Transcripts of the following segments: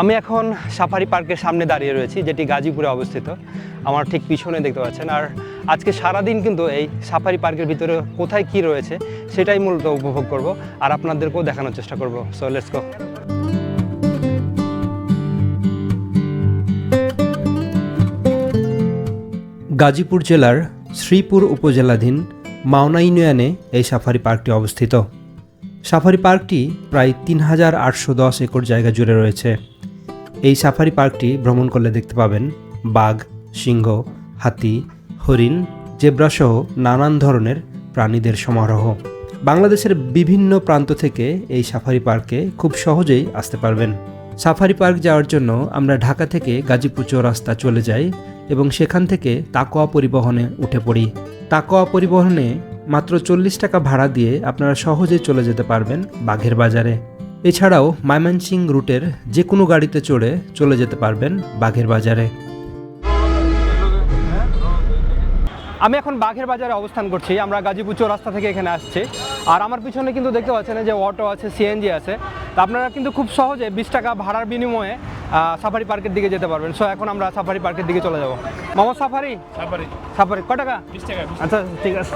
আমি এখন সাফারি পার্কের সামনে দাঁড়িয়ে রয়েছি, যেটি গাজীপুরে অবস্থিত। আমার ঠিক পিছনে দেখতে পাচ্ছেন। আর আজকে সারাদিন কিন্তু এই সাফারি পার্কের ভিতরে কোথায় কি রয়েছে, সেটাই মূলত উপভোগ করব। আর আপনাদেরকেও দেখানোর চেষ্টা করব। সো লেটস গো গাজীপুর জেলার শ্রীপুর উপজেলাধীন মাওনা ইউনিয়নে এই সাফারি পার্কটি অবস্থিত। সাফারি পার্কটি প্রায় তিন হাজার আটশো দশ একর জায়গা জুড়ে রয়েছে। এই সাফারি পার্কটি ভ্রমণ করলে দেখতে পাবেন বাঘ, সিংহ, হাতি, হরিণ জেব্রাসহ নানান ধরনের প্রাণীদের সমারোহ। বাংলাদেশের বিভিন্ন প্রান্ত থেকে এই সাফারি পার্কে খুব সহজেই আসতে পারবেন। সাফারি পার্ক যাওয়ার জন্য আমরা ঢাকা থেকে গাজীপুর চৌরাস্তা চলে যাই এবং সেখান থেকে তাকোয়া পরিবহনে উঠে পড়ি। তাকোয়া পরিবহনে মাত্র চল্লিশ টাকা ভাড়া দিয়ে আপনারা সহজে চলে যেতে পারবেন বাঘের বাজারে। এছাড়াও ময়মনসিং রুটের যে কোনো গাড়িতে চড়ে চলে যেতে পারবেন বাঘের বাজারে। আমি এখন বাঘের বাজারে অবস্থান করছি আমরা গাজীপুর চৌরাস্তা থেকে এখানে আসছি। আর আমার পিছনে কিন্তু দেখতে পাচ্ছেন যে অটো আছে সিএনজি আছে। তা আপনারা কিন্তু খুব সহজে বিশ টাকা ভাড়ার বিনিময়ে সাফারি পার্কের দিকে যেতে পারবেন। সো এখন আমরা সাফারি পার্কের দিকে চলে যাব। মামা সাফারি সাফারি সাফারি ক টাকা? বিশ টাকা বিশ আচ্ছা ঠিক আছে।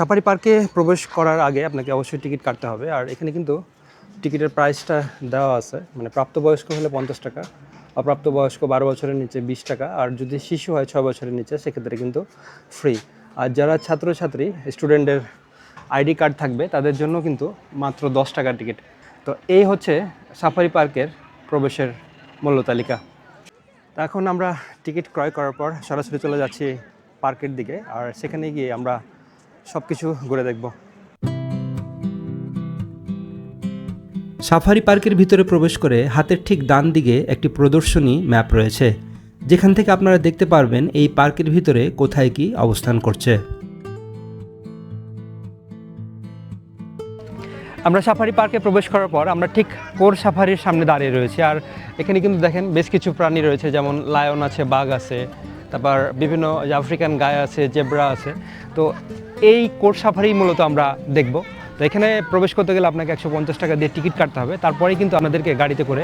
সাফারি পার্কে প্রবেশ করার আগে আপনাকে অবশ্যই টিকিট কাটতে হবে। আর এখানে কিন্তু টিকিটের প্রাইসটা দেওয়া আছে। মানে প্রাপ্তবয়স্ক হলে পঞ্চাশ টাকা, অপ্রাপ্তবয়স্ক বারো বছরের নিচে বিশ টাকা, আর যদি শিশু হয় ছয় বছরের নিচে, সেক্ষেত্রে কিন্তু ফ্রি আর যারা ছাত্রছাত্রী স্টুডেন্টের আইডি কার্ড থাকবে, তাদের জন্য কিন্তু মাত্র দশ টাকার টিকিট। তো এই হচ্ছে সাফারি পার্কের প্রবেশের মূল্য তালিকা। এখন আমরা টিকিট ক্রয় করার পর সরাসরি চলে যাচ্ছি পার্কের দিকে। আর সেখানে গিয়ে আমরা সব কিছু ঘুরে দেখব। সাফারি পার্কের ভিতরে প্রবেশ করে হাতের ঠিক ডান দিকে একটি প্রদর্শনী ম্যাপ রয়েছে। যেখান থেকে আপনারা দেখতে পারবেন এই পার্কের ভিতরে কোথায় কি অবস্থান করছে। আমরা সাফারি পার্কে প্রবেশ করার পর আমরা ঠিক কোর সাফারির সামনে দাঁড়িয়ে রয়েছি। আর এখানে কিন্তু দেখেন বেশ কিছু প্রাণী রয়েছে, যেমন লায়ন আছে, বাঘ আছে তারপর বিভিন্ন আফ্রিকান গায়ে আছে জেব্রা আছে, তো এই কোর সাফারি মূলত আমরা দেখব। তো এখানে প্রবেশ করতে গেলে আপনাকে একশো পঞ্চাশ টাকা দিয়ে টিকিট কাটতে হবে। তারপরেই কিন্তু আপনাদেরকে গাড়িতে করে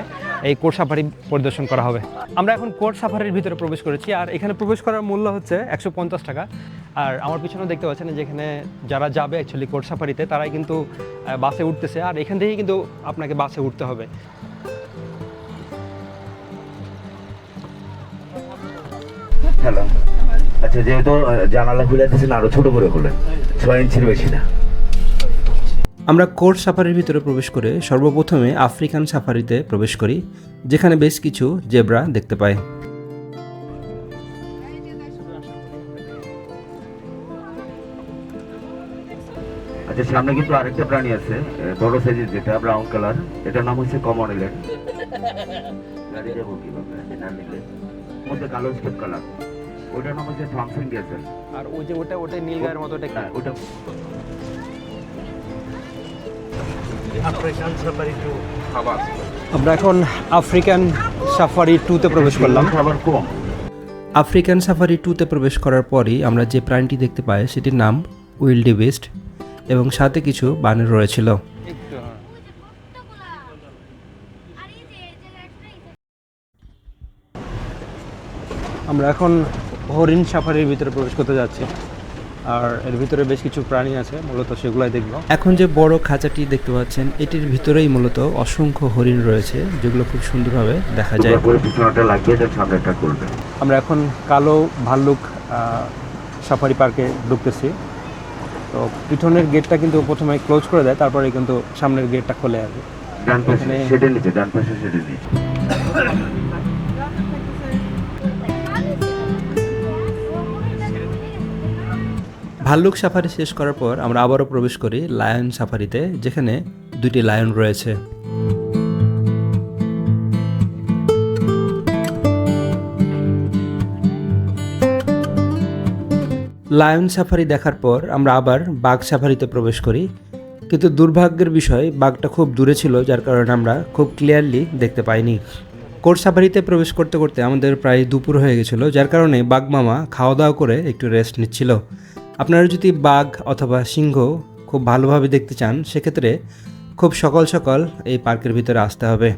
এই কোর সাফারি পরিদর্শন করা হবে। আমরা এখন কোর সাফারির ভিতরে প্রবেশ করেছি আর এখানে প্রবেশ করার মূল্য হচ্ছে একশো পঞ্চাশ টাকা। আর আমার পিছনে দেখতে পাচ্ছেন যেখানে যারা যাবে অ্যাকচুয়ালি কোর সাফারিতে, তারাই কিন্তু বাসে উঠতেছে। আর এখান থেকেই কিন্তু আপনাকে বাসে উঠতে হবে। হ্যালো আচ্ছা যেহেতু জানালা খুলে দিয়েছেন আরও ছোট করে খুলেন। ছয় ইঞ্চির বেশি না। আমরা কোর্ট সাফারির ভিতরে প্রবেশ করে সর্বপ্রথমে আফ্রিকান সাফারিতে প্রবেশ করি যেখানে বেশ কিছু জেব্রা দেখতে পাই। আচ্ছা সামনে কিন্তু আরেকটা প্রাণী আছে বড় সাইজের যেটা ব্রাউন কালার। এটার নাম হচ্ছে কমন ইলেট গাড়ি যাব কীভাবে এটা মধ্যে কালো স্টেপ কালার। ওটার নাম হচ্ছে থমসন গেসেল আর ওই যে ওটা ওটা নীল গায়ের মতো ওটা? হ্যাঁ ওটা। আমরা এখন আফ্রিকান সাফারি টুতে প্রবেশ করলাম। আবার কম। আফ্রিকান সাফারি টুতে প্রবেশ করার পরই আমরা যে প্রাণীটি দেখতে পাই সেটির নাম উইল্ডি বেস্ট এবং সাথে কিছু বানর রয়েছিল। আমরা এখন হরিণ সাফারির ভিতরে প্রবেশ করতে যাচ্ছি। আর এর ভিতরে বেশ কিছু প্রাণী আছে মূলত সেগুলাই দেখব। এখন যে বড় খাঁচাটি দেখতে পাচ্ছেন এটির ভিতরেই মূলত অসংখ্য হরিণ রয়েছে যেগুলো খুব সুন্দরভাবে দেখা যায়। আমরা এখন কালো ভাল্লুক আহ, সাফারি পার্কে ঢুকতেছি। তো পিছনের গেটটা কিন্তু প্রথমে ক্লোজ করে দেয় তারপরে কিন্তু সামনের গেটটা খোলে আর কি। ডান পাশে নিচে ডান পাশে নিচে। ভাল্লুক সাফারি শেষ করার পর আমরা আবারও প্রবেশ করি লায়ন সাফারিতে, যেখানে দুটি লায়ন রয়েছে। লায়ন সাফারি দেখার পর আমরা আবার বাঘ সাফারিতে প্রবেশ করি। কিন্তু দুর্ভাগ্যের বিষয়, বাঘটা খুব দূরে ছিল, যার কারণে আমরা খুব ক্লিয়ারলি দেখতে পাইনি। কোর্ট সাফারিতে প্রবেশ করতে করতে আমাদের প্রায় দুপুর হয়ে গেছিল, যার কারণে বাঘ মামা খাওয়া দাওয়া করে একটু রেস্ট নিচ্ছিল। আপনারা যদি বাঘ অথবা সিংহ খুব ভালোভাবে দেখতে চান, সেক্ষেত্রে খুব সকাল সকাল এই পার্কের ভিতরে আসতে হবে।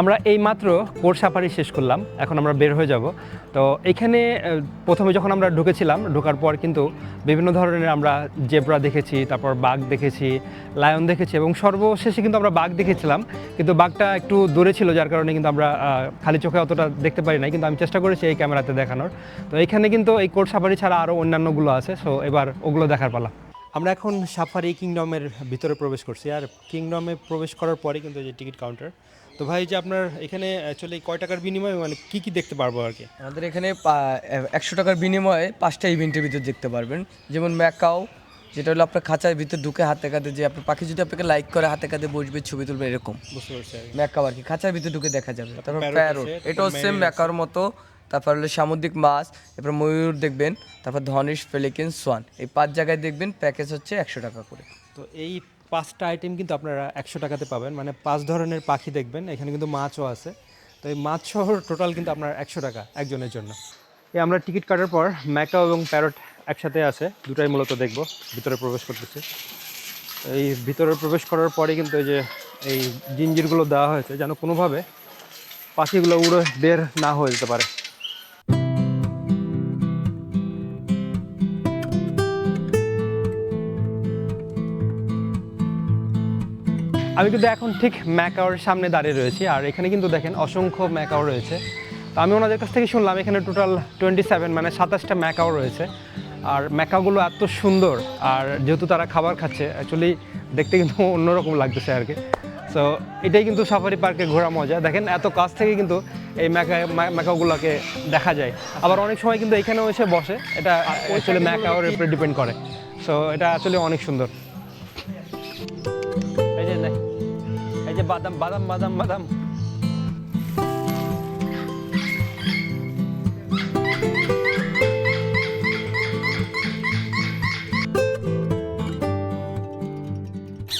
আমরা এই মাত্র সাফারি শেষ করলাম, এখন আমরা বের হয়ে যাব। তো এখানে প্রথমে যখন আমরা ঢুকেছিলাম, ঢোকার পর কিন্তু বিভিন্ন ধরনের আমরা জেব্রা দেখেছি, তারপর বাঘ দেখেছি, লায়ন দেখেছি এবং সর্বশেষে কিন্তু আমরা বাঘ দেখেছিলাম। কিন্তু বাঘটা একটু দূরে ছিল, যার কারণে কিন্তু আমরা খালি চোখে অতটা দেখতে পারি নাই, কিন্তু আমি চেষ্টা করেছি এই ক্যামেরাতে দেখানোর। তো এখানে কিন্তু এই কোর্ট সাফারি ছাড়া আরও অন্যান্যগুলো আছে, সো এবার ওগুলো দেখার পালা। আমরা এখন সাফারি কিংডমের ভিতরে প্রবেশ করছি, আর কিংডমে প্রবেশ করার পরে কিন্তু যে টিকিট কাউন্টার তো ভাই যে আপনার এখানে অ্যাকচুয়ালি কয় টাকার বিনিময়ে মানে কি কি দেখতে পারব আর কি? আমাদের এখানে একশো টাকার বিনিময়ে পাঁচটা ইভেন্টের ভিতর দেখতে পারবেন। যেমন ম্যাকাও যেটা হলো আপনার খাঁচার ভিতর ঢুকে হাতে কাঁধে যে আপনার পাখি যদি আপনাকে লাইক করে হাতে কাঁধে বসবে ছবি তুলবে এরকম। ম্যাকাও আর কি খাঁচার ভিতর ঢুকে দেখা যাবে। তারপর প্যারোট এটাও সেম ম্যাকার মতো। তারপর হলো সামুদ্রিক মাছ এরপর ময়ূর দেখবেন তারপর ধনেশ ফেলিকেন সোয়ান এই পাঁচ জায়গায় দেখবেন প্যাকেজ হচ্ছে একশো টাকা করে। তো এই পাঁচটা আইটেম কিন্তু আপনারা একশো টাকাতে পাবেন। মানে পাঁচ ধরনের পাখি দেখবেন, এখানে কিন্তু মাছও আছে। তো এই মাছ সহ টোটাল কিন্তু আপনার একশো টাকা একজনের জন্য। এই আমরা টিকিট কাটার পর ম্যাকাও এবং প্যারট একসাথে আছে, দুটাই মূলত দেখব, ভিতরে প্রবেশ করতেছে। এই ভিতরে প্রবেশ করার পরে কিন্তু এই যে এই জিঞ্জিরগুলো দেওয়া হয়েছে, যেন কোনোভাবে পাখিগুলো উড়ে বের না হয়ে যেতে পারে। আমি কিন্তু এখন ঠিক ম্যাকাওর সামনে দাঁড়িয়ে রয়েছি আর এখানে কিন্তু দেখেন অসংখ্য ম্যাকাও রয়েছে। তো আমি ওনাদের কাছ থেকে শুনলাম এখানে টোটাল টোয়েন্টি সেভেন মানে সাতাশটা ম্যাকাও রয়েছে। আর ম্যাকাওগুলো এত সুন্দর আর যেহেতু তারা খাবার খাচ্ছে অ্যাকচুয়ালি দেখতে কিন্তু অন্যরকম লাগতেছে আর কি। সো এটাই কিন্তু সাফারি পার্কে ঘোরা মজা। দেখেন এত কাছ থেকে কিন্তু এই ম্যাকা ম্যাকাওগুলোকে দেখা যায়। আবার অনেক সময় কিন্তু এখানেও এসে বসে। এটা অ্যাকচুয়ালি ম্যাকাওর উপরে ডিপেন্ড করে। সো এটা আসলে অনেক সুন্দর। এই যে বাদাম বাদাম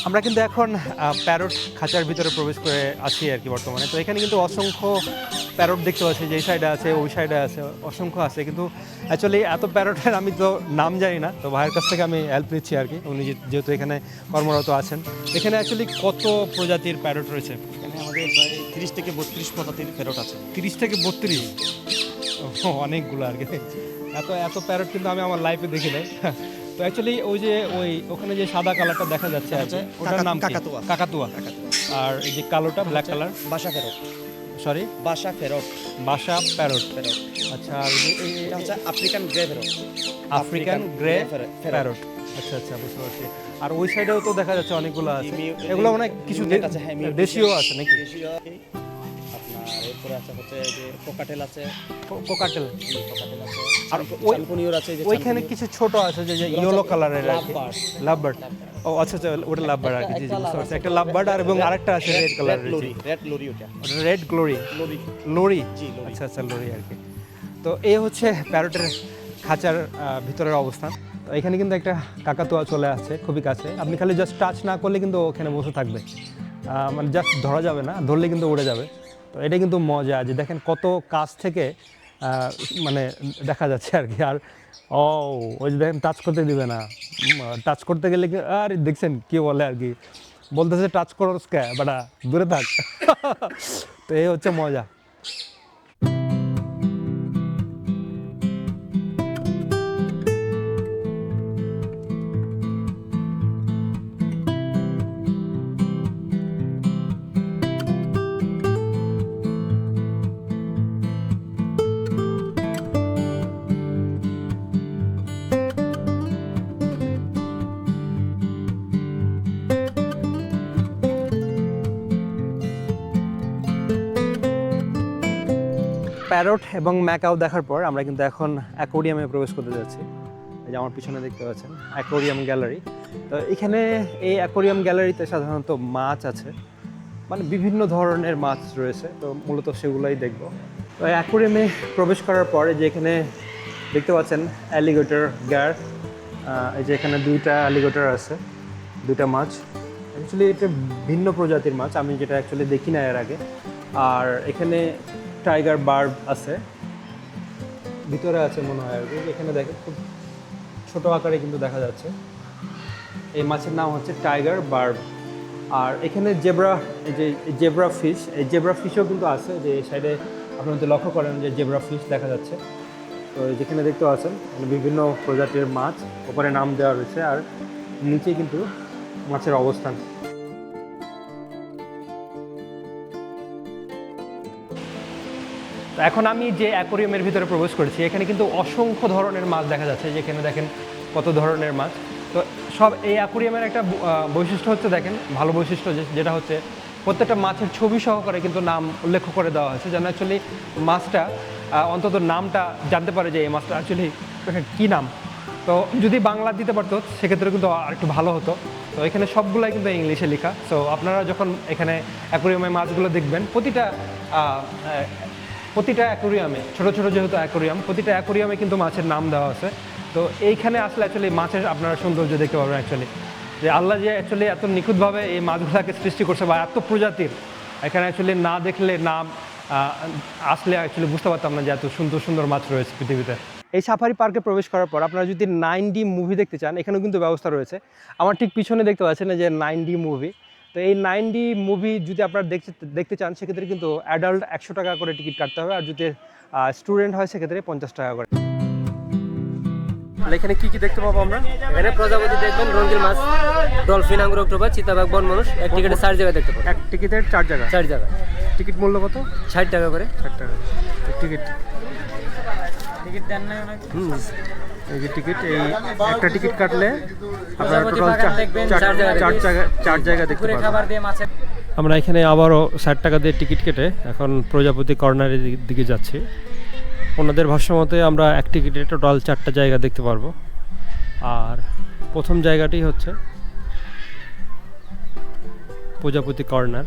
আমরা কিন্তু এখন প্যারট খাঁচার ভিতরে প্রবেশ করে আছি আর কি বর্তমানে। তো এখানে কিন্তু অসংখ্য প্যারট দেখতে পাচ্ছি যে সাইডে আছে ওই সাইডে আছে অসংখ্য আছে। কিন্তু অ্যাকচুয়ালি এত প্যারটের আমি তো নাম জানি না তো ভাইয়ের কাছ থেকে আমি হেল্প নিচ্ছি আর কি। উনি যেহেতু এখানে কর্মরত আছেন। এখানে অ্যাকচুয়ালি কত প্রজাতির প্যারট রয়েছে? এখানে আমাদের প্রায় তিরিশ থেকে বত্রিশ প্রজাতির প্যারট আছে। তিরিশ থেকে বত্রিশ? অনেকগুলো আর কি। এত এত প্যারট কিন্তু আমি আমার লাইফে দেখি নাই। তো অ্যাকচুয়ালি ওই যে ওই ওখানে যে সাদা কালারটা দেখা যাচ্ছে ওটার নাম কাকাতুয়া। কাকাতুয়া। আর এই যে কালোটা ব্ল্যাক কালার বাসা ফেরত। সরি বাসা ফেরত। বাসা প্যারট ফেরত। আচ্ছা আর এটা হচ্ছে African grey parrot. African grey parrot আচ্ছা আচ্ছা বুঝতে পারছি। আর ওই সাইডেও তো দেখা যাচ্ছে অনেকগুলো আছে। এগুলো মানে কিছু হ্যাঁ, দেশীয় আছে নাকি? এরপরে আছে হচ্ছে যে কোকাটেল আছে। কোকাটেল? কোকাটেল আছে আর চালকুনিওর আছে যে ওইখানে কিছু ছোট আছে যে ইয়েলো কালারের Lovebird। লাভবার্ড। ও আচ্ছা আচ্ছা ওটা লাভবার্ড আর কি। জি পারছি। একটা লাভবার্ড আর এবং আরেকটা আছে রেড কালারের লরি রেড লরি ওটা। রেড গ্লোরি লরি লরি জি, লরি। আচ্ছা আচ্ছা লরি আর কি। তো এই হচ্ছে প্যারটের খাঁচার ভিতরের অবস্থান। তো এখানে কিন্তু একটা কাকাতুয়া চলে আসছে খুবই কাছে। আপনি খালি জাস্ট টাচ না করলে কিন্তু ওখানে বসে থাকবে। মানে জাস্ট ধরা যাবে না ধরলে কিন্তু উড়ে যাবে। তো এটা কিন্তু মজা যে দেখেন কত কাছ থেকে মানে দেখা যাচ্ছে আর কি। আর, ও, ওই যে দেখেন টাচ করতে দিবে না। টাচ করতে গেলে কি, আর দেখছেন কি বলে আর কি। বলতেছে টাচ করো বাটা, দূরে থাক। তো এই হচ্ছে মজা। প্যারট এবং ম্যাকাও দেখার পর আমরা কিন্তু এখন অ্যাকোরিয়ামে প্রবেশ করতে যাচ্ছি। এই যে আমার পিছনে দেখতে পাচ্ছেন, অ্যাকোরিয়াম গ্যালারি। তো এখানে এই অ্যাকোরিয়াম গ্যালারিতে সাধারণত মাছ আছে মানে বিভিন্ন ধরনের মাছ রয়েছে, তো মূলত সেগুলোই দেখব। তো অ্যাকোরিয়ামে প্রবেশ করার পরে যে এখানে দেখতে পাচ্ছেন অ্যালিগেটর গ্যার এই যে এখানে দুইটা অ্যালিগেটর আছে, দুইটা মাছ। অ্যাকচুয়ালি এটা ভিন্ন প্রজাতির মাছ, আমি যেটা অ্যাকচুয়ালি দেখি না এর আগে। আর এখানে টাইগার বার্ব আছে। ভিতরে আছে মনে হয় এখানে দেখেন খুব ছোট আকারে কিন্তু দেখা যাচ্ছে। এই মাছের নাম হচ্ছে টাইগার বার্ব। আর এখানে জেব্রা, এই যে জেব্রা ফিশ, এই জেব্রা ফিশও কিন্তু আছে যে সাইডে আপনারা যদি লক্ষ্য করেন যে জেব্রা ফিশ দেখা যাচ্ছে। তো যেখানে দেখতে পাচ্ছেন বিভিন্ন প্রজাতির মাছ, ওপরে নাম দেওয়া রয়েছে আর নিচে কিন্তু মাছের অবস্থান। তো এখন আমি যে অ্যাকোরিয়ামের ভিতরে প্রবেশ করেছি, এখানে কিন্তু অসংখ্য ধরনের মাছ দেখা যাচ্ছে যেখানে দেখেন কত ধরনের মাছ। তো সব এই অ্যাকোরিয়ামের একটা বৈশিষ্ট্য হচ্ছে দেখেন, ভালো বৈশিষ্ট্য যেটা হচ্ছে প্রত্যেকটা মাছের ছবি সহকারে কিন্তু নাম উল্লেখ করে দেওয়া হয়েছে, যেন অ্যাকচুয়ালি মাছটা অন্তত নামটা জানতে পারে যে এই মাছটা অ্যাকচুয়ালি কী নাম। তো যদি বাংলা দিতে পারতো, সেক্ষেত্রে কিন্তু আর একটু ভালো হতো। তো এখানে সবগুলাই কিন্তু ইংলিশে লেখা। সো আপনারা যখন এখানে অ্যাকোরিয়ামে মাছগুলো দেখবেন, প্রতিটা প্রতিটা অ্যাকোরিয়ামে, ছোট ছোট যেহেতু অ্যাকোরিয়াম, প্রতিটা অ্যাকোরিয়ামে কিন্তু মাছের নাম দেওয়া আছে। তো এইখানে আসলে অ্যাকচুয়ালি মাছের আপনারা সৌন্দর্য দেখতে পাবেন অ্যাকচুয়ালি যে আল্লাহ যে অ্যাকচুয়ালি এত নিখুঁতভাবে এই মাছগুলোকে সৃষ্টি করছে বা এত প্রজাতির, এখানে অ্যাকচুয়ালি না দেখলে না আসলে অ্যাকচুয়ালি বুঝতে পারতাম না যে এত সুন্দর সুন্দর মাছ রয়েছে পৃথিবীতে। এই সাফারি পার্কে প্রবেশ করার পর আপনারা যদি নাইন ডি মুভি দেখতে চান, এখানেও কিন্তু ব্যবস্থা রয়েছে। আমার ঠিক পিছনে দেখতে পাচ্ছেন যে নাইন ডি মুভি। তো এই নাইন ডি মুভি যদি আপনারা দেখতে দেখতে চান সেক্ষেত্রে কিন্তু অ্যাডাল্ট একশো টাকা করে টিকিট কাটতে হবে আর যদি স্টুডেন্ট হয় সেক্ষেত্রে পঞ্চাশ টাকা করে। এখানে কি কি দেখতে পাবো আমরা? এখানে প্রজাপতি দেখবেন রঙ্গিল মাছ ডলফিন আঙ্গুর অক্টোপাস চিতাবাঘ বন মানুষ এক টিকিটে চার জায়গায় দেখতে পাবো। এক টিকিটের চার জায়গা চার জায়গা টিকিট মূল্য কত? ষাট টাকা করে। ষাট টাকা। টিকিট। টিকিট দেন না হুম। এই যে টিকিট এই একটা টিকিট কাটলে আপনারা টোটাল চার জায়গা চার জায়গা দেখতে পাবেন। আমরা এখানে আবারও ষাট টাকা দিয়ে টিকিট কেটে এখন প্রজাপতি কর্নারের দিকে যাচ্ছি। ওনাদের ভাষ্য মতে আমরা এক টিকিটে টোটাল চারটা জায়গা দেখতে পারব। আর প্রথম জায়গাটি হচ্ছে প্রজাপতি কর্নার।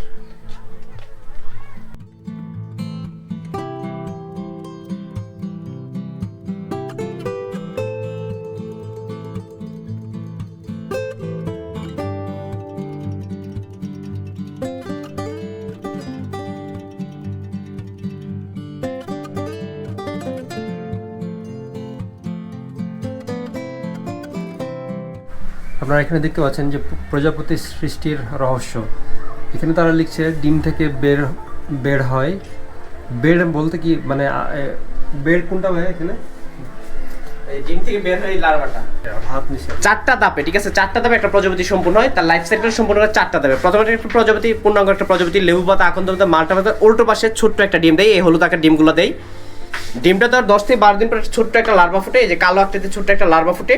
আপনারা এখানে দেখতে পাচ্ছেন যে প্র- প্রজাপতি সৃষ্টির রহস্য। এখানে তারা লিখছে ডিম থেকে বের বের হয়। বের বলতে কি মানে বের কোনটা হয় এখানে? এই ডিম থেকে বের হয় লার্ভাটা। চারটা ধাপে ঠিক আছে? চারটা ধাপে একটা প্রজাপতি সম্পূর্ণ হয় তার লাইফ সাইকেল সম্পূর্ণ হয় চারটা ধাপে। প্রথমে একটা প্রজাপতি পূর্ণাঙ্গ একটা প্রজাপতি লেবু পাতা আকন্দ পাতা মালটা পাতা উল্টো পাশে ছোট্ট একটা ডিম দেয় এই হলুদ আকার ডিমগুলো দেয়। ডিমটা তো আর দশ থেকে বারো দিন পর ছোট্ট একটা লার্ভা ফুটে এই যে কালো আকৃতির ছোট্ট একটা লার্ভা ফুটে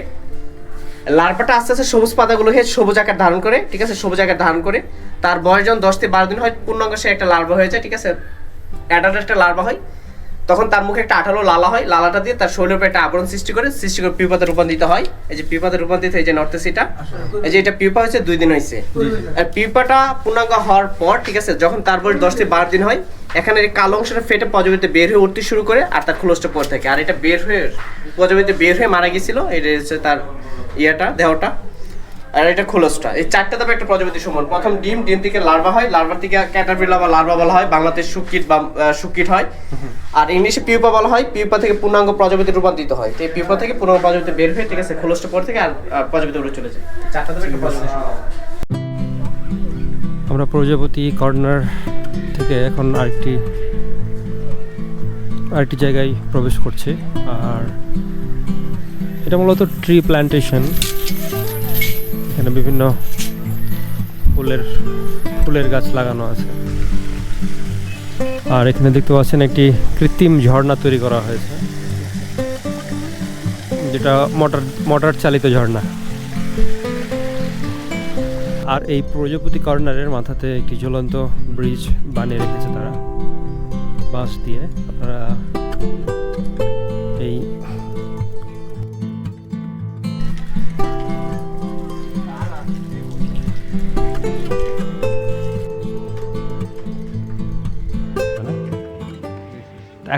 লার্ভাটা আস্তে আস্তে সবুজ পাতাগুলো হয়ে সবুজ আকার ধারণ করে, ঠিক আছে? সবুজ আকার ধারণ করে। তার বয়স যখন দশ থেকে বারো দিন হয়, পূর্ণাঙ্গ সে একটা লার্ভা হয়ে যায়, ঠিক আছে? অ্যাডাল্ট একটা লার্ভা হয়। তখন তার মুখে একটা আঠালো লালা হয়। লালাটা দিয়ে তার শরীরের উপরে একটা আবরণ সৃষ্টি করে সৃষ্টি করে পিপাতে রূপান্তরিত হয়। এই যে পিপাতে রূপান্তরিত এই যে নর্থেসিটা এই যে এটা পিপা হয়েছে দুই দিন হয়েছে। আর পিপাটা পূর্ণাঙ্গ হওয়ার পর ঠিক আছে যখন তারপর দশ থেকে বারো দিন হয় এখানে এই কালো অংশটা ফেটে প্রজাপতিতে বের হয়ে উঠতে শুরু করে আর তার খোলসটা পড়ে থাকে। আর এটা বের হয়ে প্রজাপতিতে বের হয়ে মারা গেছিল এটা হচ্ছে তার ইয়েটা দেহটা। আর এটা খোলসটা। এই চারটা ধাপে একটা প্রজাপতি সমান। প্রথম ডিম ডিম থেকে লার্ভা হয় লার্ভা থেকে ক্যাটারপিলা বা লার্ভা বলা হয় বাংলাতে সুকিট বা সুকিট হয়। আর ইংলিশে পিউপা বলা হয় পিউপা থেকে পূর্ণাঙ্গ প্রজাপতি রূপান্তরিত হয়। তো এই পিউপা থেকে পূর্ণাঙ্গ প্রজাপতি বের হয়ে ঠিক আছে খোলসটা পর থেকে আর প্রজাপতি উড়ে চলে যায়। চারটা ধাপে একটা প্রজাপতি। আমরা প্রজাপতি কর্নার থেকে এখন আরেকটি আরেকটি জায়গায় প্রবেশ করছি। আর এটা মূলত ট্রি প্ল্যান্টেশন এখানে বিভিন্ন ফুলের ফুলের গাছ লাগানো আছে। আর এখানে দেখতে পাচ্ছেন একটি কৃত্রিম ঝর্ণা তৈরি করা হয়েছে, যেটা মোটর মোটর চালিত ঝর্ণা। আর এই প্রজাপতি কর্নারের মাথাতে একটি ঝুলন্ত ব্রিজ বানিয়ে রেখেছে তারা, বাঁশ দিয়ে।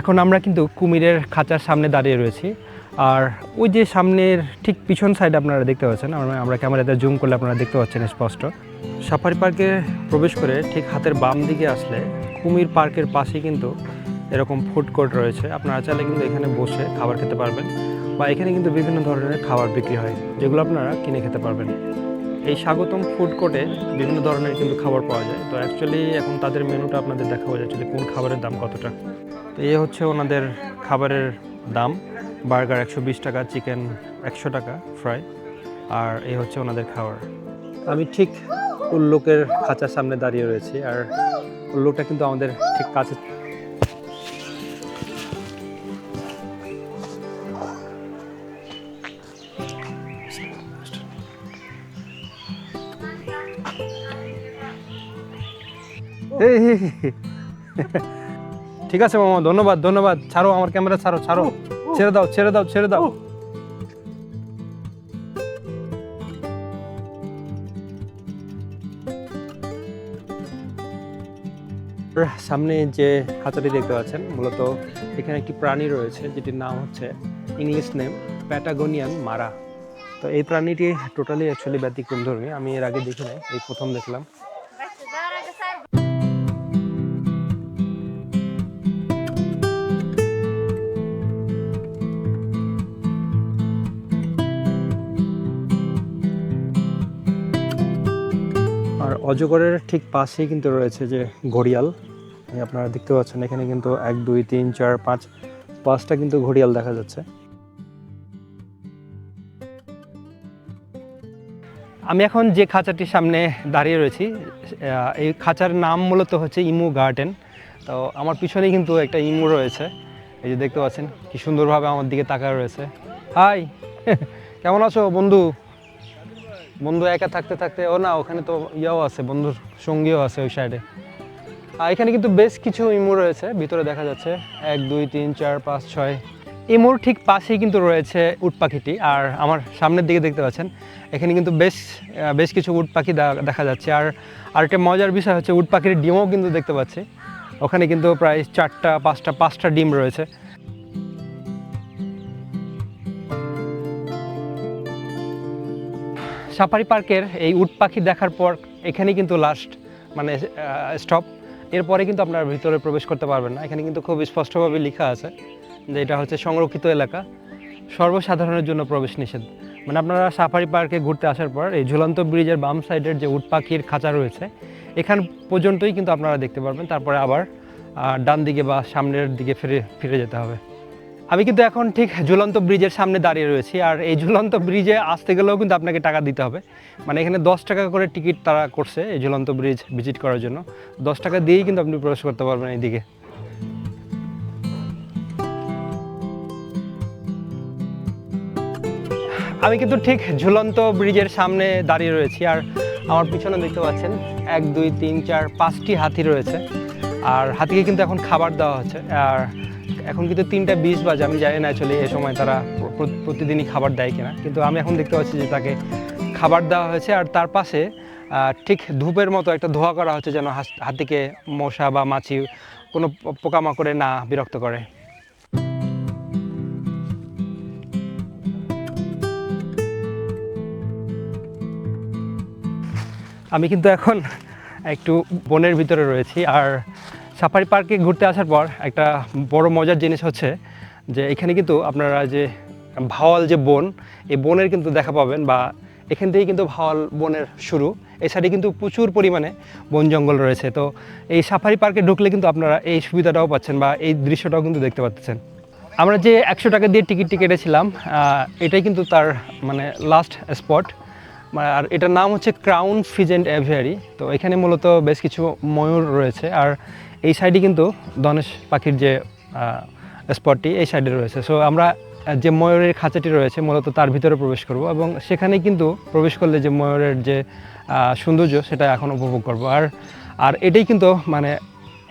এখন আমরা কিন্তু কুমিরের খাঁচার সামনে দাঁড়িয়ে রয়েছি। আর ওই যে সামনের ঠিক পিছন সাইডে আপনারা দেখতে পাচ্ছেন, আমরা ক্যামেরাতে জুম করলে আপনারা দেখতে পাচ্ছেন স্পষ্ট। সাফারি পার্কে প্রবেশ করে ঠিক হাতের বাম দিকে আসলে কুমির পার্কের পাশেই কিন্তু এরকম ফুড কোর্ট রয়েছে। আপনারা চাইলে কিন্তু এখানে বসে খাবার খেতে পারবেন বা এখানে কিন্তু বিভিন্ন ধরনের খাবার বিক্রি হয়, যেগুলো আপনারা কিনে খেতে পারবেন। এই স্বাগতম ফুড কোর্টে বিভিন্ন ধরনের কিন্তু খাবার পাওয়া যায়। তো অ্যাকচুয়ালি এখন তাদের মেনুটা আপনাদের দেখাবো যে actually কোন খাবারের দাম কতটা। তো এই হচ্ছে ওনাদের খাবারের দাম বার্গার একশো বিশ টাকা চিকেন একশো টাকা ফ্রাই আর এ হচ্ছে ওনাদের খাবার আমি ঠিক উল্লোকের খাঁচার সামনে দাঁড়িয়ে রয়েছি আর উল্লোকটা কিন্তু আমাদের ঠিক কাছে এই, এই, এই। ঠিক আছে মামা ধন্যবাদ ধন্যবাদ। ছাড়ো আমার ক্যামেরা ছাড়ো ছাড়ো। ছেড়ে দাও ছেড়ে দাও ছেড়ে দাও। সামনে যে খাঁচাটি দেখতে পাচ্ছেন মূলত এখানে একটি প্রাণী রয়েছে যেটির নাম হচ্ছে ইংলিশ নেম প্যাটাগোনিয়ান মারা। তো এই প্রাণীটি টোটালি অ্যাকচুয়ালি ব্যতিক্রম ধর্মী আমি এর আগে দেখি নাই এই প্রথম দেখলাম। আর অজগরের ঠিক পাশেই কিন্তু রয়েছে যে ঘড়িয়াল। আপনারা দেখতে পাচ্ছেন, এখানে কিন্তু এক, দুই, তিন, চার, পাঁচ, পাঁচটা কিন্তু ঘড়িয়াল দেখা যাচ্ছে। আমি এখন যে খাঁচাটির সামনে দাঁড়িয়ে রয়েছি এই খাঁচার নাম মূলত হচ্ছে ইমু গার্ডেন। তো আমার পিছনে কিন্তু একটা ইমু রয়েছে। এই যে দেখতে পাচ্ছেন, কি সুন্দরভাবে আমার দিকে তাকায় রয়েছে। হাই, কেমন আছো বন্ধু? বন্ধু একা থাকতে থাকতে, ও না, ওখানে তো ইয়াও আছে, বন্ধুর সঙ্গীও আছে ওই সাইডে আর এখানে কিন্তু বেশ কিছু ইমু রয়েছে, ভিতরে দেখা যাচ্ছে এক, দুই, তিন, চার, পাঁচ, ছয়। ইমুর ঠিক পাশেই কিন্তু রয়েছে উট পাখিটি, আর আমার সামনের দিকে দেখতে পাচ্ছেন, এখানে কিন্তু বেশ বেশ কিছু উট পাখি দেখা যাচ্ছে। আর আরেকটা মজার বিষয় হচ্ছে উট পাখির ডিমও কিন্তু দেখতে পাচ্ছি, ওখানে কিন্তু প্রায় চারটা, পাঁচটা পাঁচটা ডিম রয়েছে। সাফারি পার্কের এই উট পাখি দেখার পর এখানে কিন্তু লাস্ট মানে স্টপ এরপরে কিন্তু আপনারা ভিতরে প্রবেশ করতে পারবেন না। এখানে কিন্তু খুব স্পষ্টভাবে লেখা আছে যে এটা হচ্ছে সংরক্ষিত এলাকা। সর্বসাধারণের জন্য প্রবেশ নিষেধ। মানে আপনারা সাফারি পার্কে ঘুরতে আসার পর এই ঝুলন্ত ব্রিজের বাম সাইডের যে উট পাখির খাঁচা রয়েছে, এখান পর্যন্তই কিন্তু আপনারা দেখতে পারবেন। তারপরে আবার ডান দিকে বা সামনের দিকে ফিরে ফিরে যেতে হবে। আমি কিন্তু এখন ঠিক ঝুলন্ত ব্রিজের সামনে দাঁড়িয়ে রয়েছি, আর এই ঝুলন্ত ব্রিজে আসতে গেলেও কিন্তু আপনাকে টাকা দিতে হবে। মানে এখানে দশ টাকা করে টিকিট তারা করছে এই ঝুলন্ত ব্রিজ ভিজিট করার জন্য। দশ টাকা দিয়েই কিন্তু আপনি প্রবেশ করতে পারবেন এইদিকে। আমি কিন্তু ঠিক ঝুলন্ত ব্রিজের সামনে দাঁড়িয়ে রয়েছি, আর আমার পিছনে দেখতে পাচ্ছেন এক, দুই, তিন, চার, পাঁচটি হাতি রয়েছে। আর হাতিকে কিন্তু এখন খাবার দেওয়া হচ্ছে, আর এখন কিন্তু তিনটা বিশ বাজে, আমি জানি না অ্যাকচুয়ালি এই সময় তারা প্রতিদিনই খাবার দেয় কিনা। কিন্তু আমি এখন দেখতে পাচ্ছি যে তাকে খাবার দেওয়া হয়েছে আর তার পাশে ঠিক ধূপের মতো একটা ধোয়া করা হচ্ছে যেন হাতিকে মশা বা মাছি কোনো পোকামাকড়ে না বিরক্ত করে। আমি কিন্তু এখন একটু বনের ভিতরে রয়েছি আর সাফারি পার্কে ঘুরতে আসার পর একটা বড় মজার জিনিস হচ্ছে যে এখানে কিন্তু আপনারা যে ভাওয়াল যে বন, এই বনের কিন্তু দেখা পাবেন বা এখান থেকেই কিন্তু ভাওয়াল বনের শুরু। এই সাইডে কিন্তু প্রচুর পরিমাণে বন জঙ্গল রয়েছে। তো এই সাফারি পার্কে ঢুকলে কিন্তু আপনারা এই সুবিধাটাও পাচ্ছেন বা এই দৃশ্যটাও কিন্তু দেখতে পাচ্ছেন। আমরা যে একশো টাকা দিয়ে টিকিটটি কেটেছিলাম এটাই কিন্তু তার মানে লাস্ট স্পট আর এটার নাম হচ্ছে ক্রাউন ফিজেন্ট অ্যাভিয়ারি তো এখানে মূলত বেশ কিছু ময়ূর রয়েছে। আর এই সাইডে কিন্তু ধনেশ পাখির যে স্পটটি এই সাইডে রয়েছে। সো আমরা যে ময়ূরের খাঁচাটি রয়েছে, মূলত তার ভিতরে প্রবেশ করব এবং সেখানে কিন্তু প্রবেশ করলে যে ময়ূরের যে সৌন্দর্য, সেটা এখন উপভোগ করব। আর আর এটাই কিন্তু মানে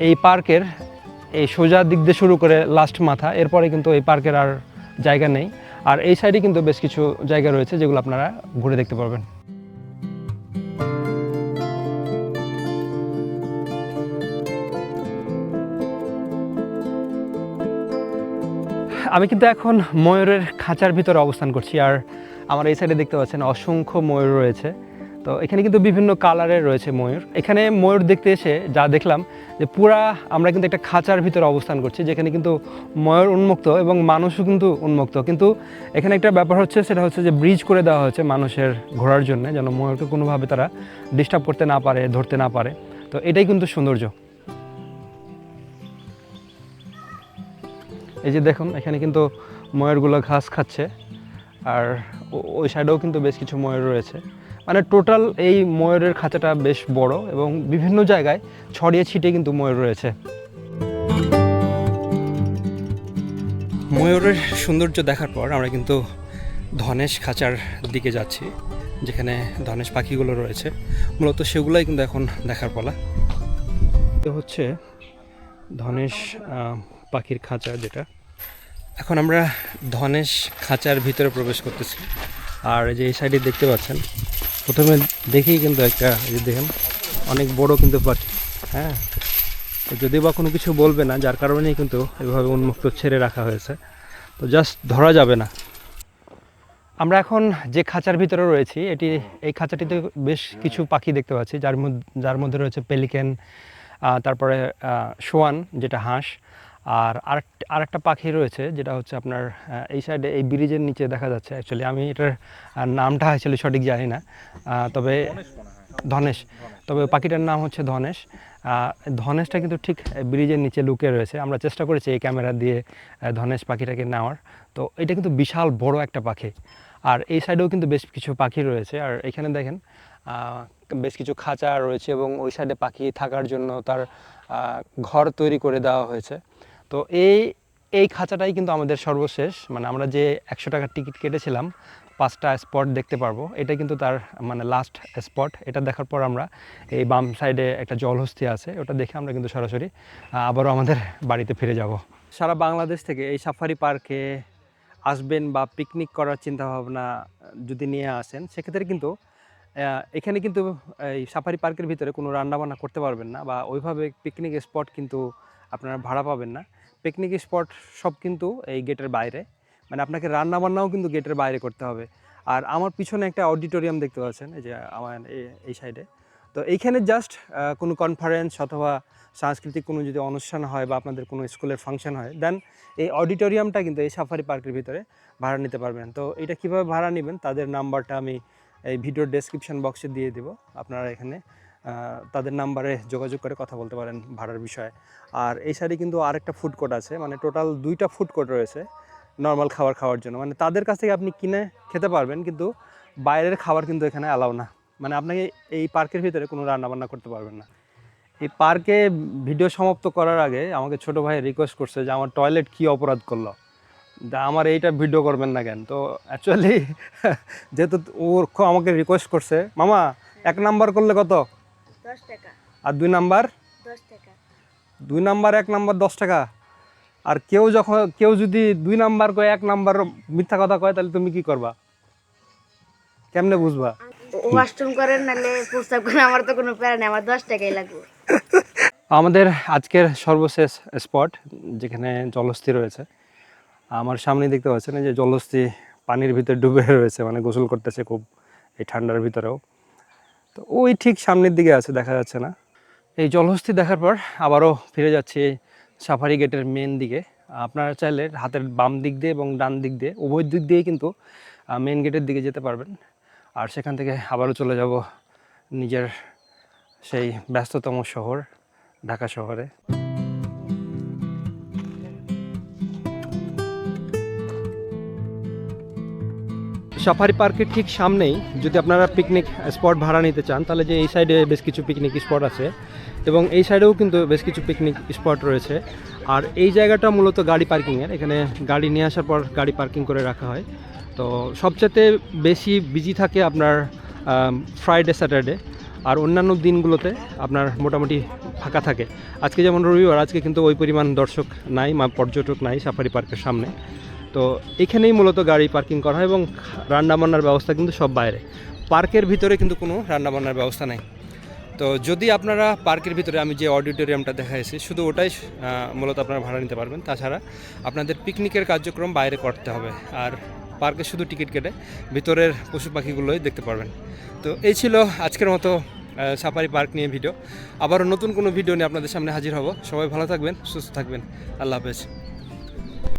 এই পার্কের, এই সোজা দিক দিয়ে শুরু করে লাস্ট মাথা, এরপরে কিন্তু এই পার্কের আর জায়গা নেই। আর এই সাইডে কিন্তু বেশ কিছু জায়গা রয়েছে, যেগুলো আপনারা ঘুরে দেখতে পারবেন। আমি কিন্তু এখন ময়ূরের খাঁচার ভিতরে অবস্থান করছি, আর আমার এই সাইডে দেখতে পাচ্ছেন অসংখ্য ময়ূর রয়েছে। তো এখানে কিন্তু বিভিন্ন কালারের রয়েছে ময়ূর। এখানে ময়ূর দেখতে এসে যা দেখলাম যে পুরা আমরা কিন্তু একটা খাঁচার ভিতরে অবস্থান করছি, যেখানে কিন্তু ময়ূর উন্মুক্ত এবং মানুষও কিন্তু উন্মুক্ত। কিন্তু এখানে একটা ব্যাপার হচ্ছে, সেটা হচ্ছে যে ব্রিজ করে দেওয়া হয়েছে মানুষের ঘোরার জন্য, যেন ময়ূরকে কোনোভাবে তারা ডিস্টার্ব করতে না পারে, ধরতে না পারে। তো এটাই কিন্তু সৌন্দর্য। এই যে দেখুন, এখানে কিন্তু ময়ূরগুলো ঘাস খাচ্ছে। আর ওই সাইডেও কিন্তু বেশ কিছু ময়ূর রয়েছে। মানে টোটাল এই ময়ূরের খাঁচাটা বেশ বড় এবং বিভিন্ন জায়গায় ছড়িয়ে ছিটিয়ে কিন্তু ময়ূর রয়েছে। ময়ূরের সৌন্দর্য দেখার পর আমরা কিন্তু ধনেশ খাঁচার দিকে যাচ্ছি, যেখানে ধনেশ পাখিগুলো রয়েছে। মূলত সেগুলোই কিন্তু এখন দেখার পালা। হচ্ছে ধনেশ পাখির খাঁচা যেটা। এখন আমরা ধনেশ খাঁচার ভিতরে প্রবেশ করতেছি। আর যে এই সাইডে দেখতে পাচ্ছেন, প্রথমে দেখেই কিন্তু একটা যে দেখেন, অনেক বড় কিন্তু পাখি হ্যাঁ? তো যদি বা কোনো কিছু বলবে না, যার কারণেই কিন্তু এভাবে উন্মুক্ত ছেড়ে রাখা হয়েছে। তো জাস্ট ধরা যাবে না। আমরা এখন যে খাঁচার ভিতরে রয়েছি, এটি, এই খাঁচাটিতে বেশ কিছু পাখি দেখতে পাচ্ছি। যার মধ্যে যার মধ্যে রয়েছে পেলিকেন তারপরে শোয়ান যেটা হাঁস আর আরেক আরেকটা পাখি রয়েছে যেটা হচ্ছে আপনার এই সাইডে এই ব্রিজের নিচে দেখা যাচ্ছে অ্যাকচুয়ালি আমি এটার নামটা অ্যাকচুয়ালি সঠিক জানি না। তবে ধনেশ তবে পাখিটার নাম হচ্ছে ধনেশ। ধনেশটা কিন্তু ঠিক ব্রিজের নিচে লুকিয়ে রয়েছে। আমরা চেষ্টা করেছি এই ক্যামেরা দিয়ে ধনেশ পাখিটাকে নেওয়ার। তো এটা কিন্তু বিশাল বড় একটা পাখি। আর এই সাইডেও কিন্তু বেশ কিছু পাখি রয়েছে। আর এখানে দেখেন বেশ কিছু খাঁচা রয়েছে এবং ওই সাইডে পাখি থাকার জন্য তার ঘর তৈরি করে দেওয়া হয়েছে। তো এই এই খাঁচাটাই কিন্তু আমাদের সর্বশেষ। মানে আমরা যে একশো টাকার টিকিট কেটেছিলাম, পাঁচটা স্পট দেখতে পারব। এটা কিন্তু তার মানে লাস্ট স্পট এটা দেখার পর আমরা এই বাম সাইডে একটা জলহস্তি আছে, ওটা দেখে আমরা কিন্তু সরাসরি আবারও আমাদের বাড়িতে ফিরে যাব। সারা বাংলাদেশ থেকে এই সাফারি পার্কে আসবেন বা পিকনিক করার চিন্তাভাবনা যদি নিয়ে আসেন, সেক্ষেত্রে কিন্তু এখানে কিন্তু, এই সাফারি পার্কের ভিতরে কোনো রান্নাবান্না করতে পারবেন না বা ওইভাবে পিকনিক স্পট কিন্তু আপনারা ভাড়া পাবেন না। পিকনিক স্পট সব কিন্তু এই গেটের বাইরে। মানে আপনাকে রান্নাবান্নাও কিন্তু গেটের বাইরে করতে হবে। আর আমার পিছনে একটা অডিটোরিয়াম দেখতে পাচ্ছেন, এই যে আমার এই সাইডে তো এইখানে জাস্ট কোনো কনফারেন্স অথবা সাংস্কৃতিক কোনো যদি অনুষ্ঠান হয় বা আপনাদের কোনো স্কুলের ফাংশন হয় দেন এই অডিটোরিয়ামটা কিন্তু এই সাফারি পার্কের ভিতরে ভাড়া নিতে পারবেন। তো এটা কীভাবে ভাড়া নেবেন, তাদের নাম্বারটা আমি এই ভিডিওর ডেসক্রিপশন বক্সে দিয়ে দেবো। আপনারা এখানে তাদের নাম্বারে যোগাযোগ করে কথা বলতে পারেন ভাড়ার বিষয়ে। আর এই সাইডে কিন্তু আরেকটা ফুড কোর্ট আছে মানে টোটাল দুইটা ফুড কোর্ট রয়েছে নর্মাল খাবার খাওয়ার জন্য। মানে তাদের কাছ থেকে আপনি কিনে খেতে পারবেন, কিন্তু বাইরের খাবার কিন্তু এখানে অ্যালাউ না। মানে আপনাকে এই পার্কের ভিতরে কোনো রান্নাবান্না করতে পারবেন না। এই পার্কে ভিডিও সমাপ্ত করার আগে আমাকে ছোট ভাই রিকোয়েস্ট করছে যে আমার টয়লেট কি অপরাধ করল। তা আমার এইটা ভিডিও করবেন না কেন? তো অ্যাকচুয়ালি যেহেতু ওর আমাকে রিকোয়েস্ট করছে, মামা, এক নাম্বার করলে কত? আর দুই নাম্বার? দুই নাম্বার এক নাম্বার দশ টাকা। আর কেউ যখন কেউ যদি দুই নাম্বার কয় এক নাম্বার মিথ্যা কথা কয় তাহলে তুমি কি করবা? কেমনে বুঝবা? ওয়াশরুম করেন নাহলে প্রস্তাব করেন আমার তো কোনো প্যারা নেই আমার দশ টাকাই লাগবে। আমাদের আজকের সর্বশেষ স্পট যেখানে জলস্থি রয়েছে। আমার সামনে দেখতে পাচ্ছেন যে জলস্থি পানির ভিতরে ডুবে রয়েছে মানে গোসল করতেছে খুব এই ঠান্ডার ভিতরেও। তো ওই ঠিক সামনের দিকে আছে, দেখা যাচ্ছে না। এই জলহস্তি দেখার পর আবারও ফিরে যাচ্ছি সাফারি গেটের মেন দিকে। আপনারা চাইলে হাতের বাম দিক দিয়ে এবং ডান দিক দিয়ে, উভয় দিক দিয়েই কিন্তু মেন গেটের দিকে যেতে পারবেন। আর সেখান থেকে আবারও চলে যাব নিজের সেই ব্যস্ততম শহর, ঢাকা শহরে। সাফারি পার্কের ঠিক সামনেই যদি আপনারা পিকনিক স্পট ভাড়া নিতে চান, তাহলে যে এই সাইডে বেশ কিছু পিকনিক স্পট আছে এবং এই সাইডেও কিন্তু বেশ কিছু পিকনিক স্পট রয়েছে। আর এই জায়গাটা মূলত গাড়ি পার্কিংয়ের এখানে গাড়ি নিয়ে আসার পর গাড়ি পার্কিং করে রাখা হয়। তো সবচেয়ে বেশি বিজি থাকে আপনার ফ্রাইডে স্যাটারডে আর অন্যান্য দিনগুলোতে আপনার মোটামুটি ফাঁকা থাকে। আজকে যেমন রবিবার, আজকে কিন্তু ওই পরিমাণ দর্শক নাই পর্যটক নাই সাফারি পার্কের সামনে। তো এখানেই মূলত গাড়ি পার্কিং করা হয় এবং রান্নাবান্নার ব্যবস্থা কিন্তু সব বাইরে। পার্কের ভিতরে কিন্তু কোনো রান্নাবান্নার ব্যবস্থা নেই। তো যদি আপনারা পার্কের ভিতরে, আমি যে অডিটোরিয়ামটা দেখাইছি, শুধু ওটাই মূলত আপনারা ভাড়া নিতে পারবেন। তাছাড়া আপনাদের পিকনিকের কার্যক্রম বাইরে করতে হবে। আর পার্কে শুধু টিকিট কেটে ভিতরের পশু পাখিগুলোই দেখতে পারবেন। তো এই ছিল আজকের মতো সাফারি পার্ক নিয়ে ভিডিও। আবারও নতুন কোনো ভিডিও নিয়ে আপনাদের সামনে হাজির হব। সবাই ভালো থাকবেন, সুস্থ থাকবেন। আল্লাহ হাফেজ।